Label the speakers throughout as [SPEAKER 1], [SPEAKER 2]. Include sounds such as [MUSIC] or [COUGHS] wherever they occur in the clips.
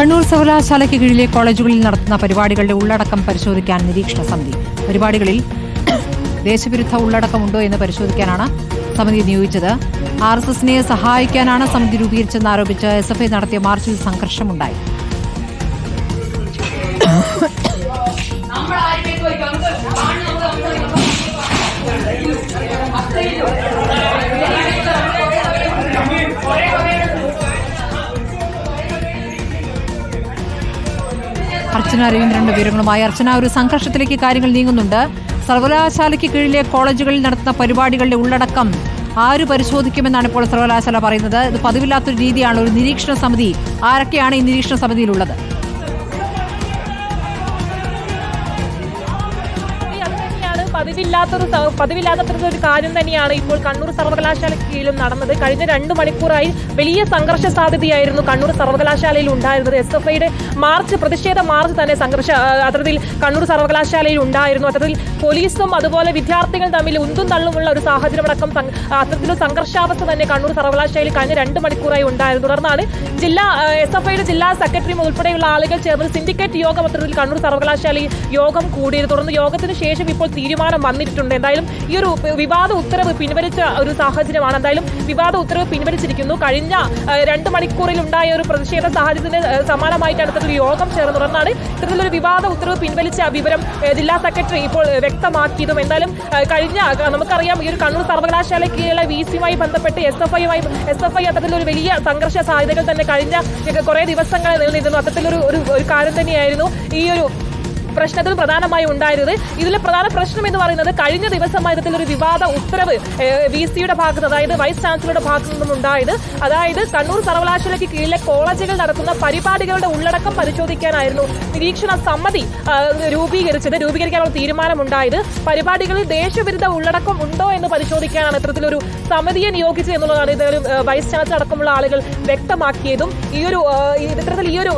[SPEAKER 1] കണ്ണൂർ സർവകലാശാലയ്ക്ക് കീഴിലെ കോളേജുകളിൽ നടത്തുന്ന പരിപാടികളുടെ ഉള്ളടക്കം പരിശോധിക്കാൻ നിരീക്ഷണ സമിതി. പരിപാടികളിൽ ദേശവിരുദ്ധ ഉള്ളടക്കമുണ്ടോ എന്ന് പരിശോധിക്കാനാണ് സമിതി നിയോഗിച്ചത്. ആർ എസ് എസിനെ സഹായിക്കാനാണ് സമിതി രൂപീകരിച്ചെന്ന് ആരോപിച്ച് എസ് എഫ് ഐ നടത്തിയ മാർച്ചിൽ സംഘർഷമുണ്ടായി. [COUGHS] അർച്ചന രവീന്ദ്രന്റെ വിവരങ്ങളുമായി. അർച്ചന ഒരു സംഘർഷത്തിലേക്ക് കാര്യങ്ങൾ നീങ്ങുന്നുണ്ട്. സർവകലാശാലയ്ക്ക് കീഴിലെ കോളേജുകളിൽ നടത്തുന്ന പരിപാടികളുടെ ഉള്ളടക്കം ആര് പരിശോധിക്കുമെന്നാണ് ഇപ്പോൾ സർവകലാശാല പറയുന്നത്. ഇത് പതിവില്ലാത്തൊരു രീതിയാണ്. ഒരു നിരീക്ഷണ സമിതി. ആരൊക്കെയാണ് ഈ നിരീക്ഷണ സമിതിയിലുള്ളത്?
[SPEAKER 2] പതിവില്ലാത്തൊരു പതിവില്ലാത്തൊരു ഒരു കാര്യം തന്നെയാണ് ഇപ്പോൾ കണ്ണൂർ സർവകലാശാലയ്ക്ക് കീഴിലും നടന്നത്. കഴിഞ്ഞ രണ്ട് മണിക്കൂറായി വലിയ സംഘർഷ സാധ്യതയായിരുന്നു കണ്ണൂർ സർവകലാശാലയിൽ ഉണ്ടായിരുന്നത്. എസ് എഫ് ഐയുടെ മാർച്ച് പ്രതിഷേധ മാർച്ച് തന്നെ സംഘർഷ അത്തരത്തിൽ കണ്ണൂർ സർവകലാശാലയിൽ ഉണ്ടായിരുന്നു. അത്തരത്തിൽ പോലീസും അതുപോലെ വിദ്യാർത്ഥികൾ തമ്മിൽ ഉന്തും തള്ളുമുള്ള ഒരു സാഹചര്യമടക്കം അത്തരത്തിലൊരു സംഘർഷാവസ്ഥ തന്നെ കണ്ണൂർ സർവകലാശാലയിൽ കഴിഞ്ഞ രണ്ട് മണിക്കൂറായി ഉണ്ടായിരുന്നു. തുടർന്നാണ് ജില്ലാ എസ് എഫ് ഐയുടെ ജില്ലാ സെക്രട്ടറി ഉൾപ്പെടെയുള്ള ആളുകൾ ചേർന്ന് സിൻഡിക്കേറ്റ് യോഗം അത്തരത്തിൽ കണ്ണൂർ സർവകലാശാലയിൽ യോഗം കൂടിയത്. തുടർന്ന് യോഗത്തിന് ശേഷം ഇപ്പോൾ തീരുമാനം വന്നിട്ടുണ്ട്. എന്തായാലും ഈ ഒരു വിവാദ ഉത്തരവ് പിൻവലിച്ച ഒരു സാഹചര്യമാണ്. എന്തായാലും വിവാദ ഉത്തരവ് പിൻവലിച്ചിരിക്കുന്നു. കഴിഞ്ഞ രണ്ട് മണിക്കൂറിൽ ഉണ്ടായ ഒരു പ്രതിഷേധ സാഹചര്യത്തിന് സമാനമായിട്ട് ഇത്തരത്തിൽ യോഗം ചേർന്ന് തുടർന്നാണ് ഇത്തരത്തിലൊരു വിവാദ ഉത്തരവ് പിൻവലിച്ച വിവരം ജില്ലാ സെക്രട്ടറി ഇപ്പോൾ വ്യക്തമാക്കിയതും എന്തായാലും കഴിഞ്ഞ നമുക്കറിയാം ഈ ഒരു കണ്ണൂർ സർവകലാശാലയ്ക്ക് കീഴിലെ വി സിയുമായി ബന്ധപ്പെട്ട് എസ് എഫ് ഐയുമായി എസ് എഫ് ഐ അത്തരത്തിലൊരു വലിയ സംഘർഷ സാധ്യതകൾ തന്നെ കഴിഞ്ഞ കുറേ ദിവസങ്ങൾ നിലനിന്നിരുന്നു. അത്തരത്തിലൊരു ഒരു കാര്യം തന്നെയായിരുന്നു ഈ ഒരു പ്രശ്നത്തിൽ പ്രധാനമായി ഉണ്ടായിരുന്നത്. ഇതിലെ പ്രധാന പ്രശ്നം എന്ന് പറയുന്നത് കഴിഞ്ഞ ദിവസമായി ഒരു വിവാദ ഉത്തരവ് വി സിയുടെ ഭാഗത്ത് അതായത് വൈസ് ചാൻസലറുടെ ഭാഗത്തു നിന്നും ഉണ്ടായത്. അതായത് കണ്ണൂർ സർവകലാശാലയ്ക്ക് കീഴിലെ കോളേജുകൾ നടത്തുന്ന പരിപാടികളുടെ ഉള്ളടക്കം പരിശോധിക്കാനായിരുന്നു നിരീക്ഷണ സമിതി രൂപീകരിച്ചത് രൂപീകരിക്കാനുള്ള തീരുമാനമുണ്ടായത്. പരിപാടികളിൽ ദേശവിരുദ്ധ ഉള്ളടക്കം ഉണ്ടോ എന്ന് പരിശോധിക്കാനാണ് ഇത്തരത്തിലൊരു സമിതിയെ നിയോഗിച്ചത് എന്നുള്ളതാണ് ഇതൊരു വൈസ് ചാൻസലർ അടക്കമുള്ള ആളുകൾ വ്യക്തമാക്കിയതും. ഈ ഒരു ഇത്തരത്തിൽ ഈ ഒരു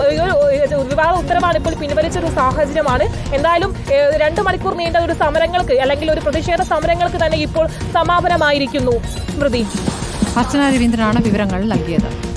[SPEAKER 2] വിവാദ ഉത്തരവാണ് ഇപ്പോൾ പിൻവലിച്ച ഒരു സാഹചര്യമാണ്. എന്തായാലും ഏഹ്, രണ്ട് മണിക്കൂർ നീണ്ട ഒരു സമരങ്ങൾക്ക് അല്ലെങ്കിൽ ഒരു പ്രതിഷേധ സമരങ്ങൾക്ക് തന്നെ ഇപ്പോൾ സമാപനമായിരിക്കുന്നു. സ്മൃതി.
[SPEAKER 1] അർച്ചന രവീന്ദ്രനാണ് വിവരങ്ങൾ നൽകിയത്.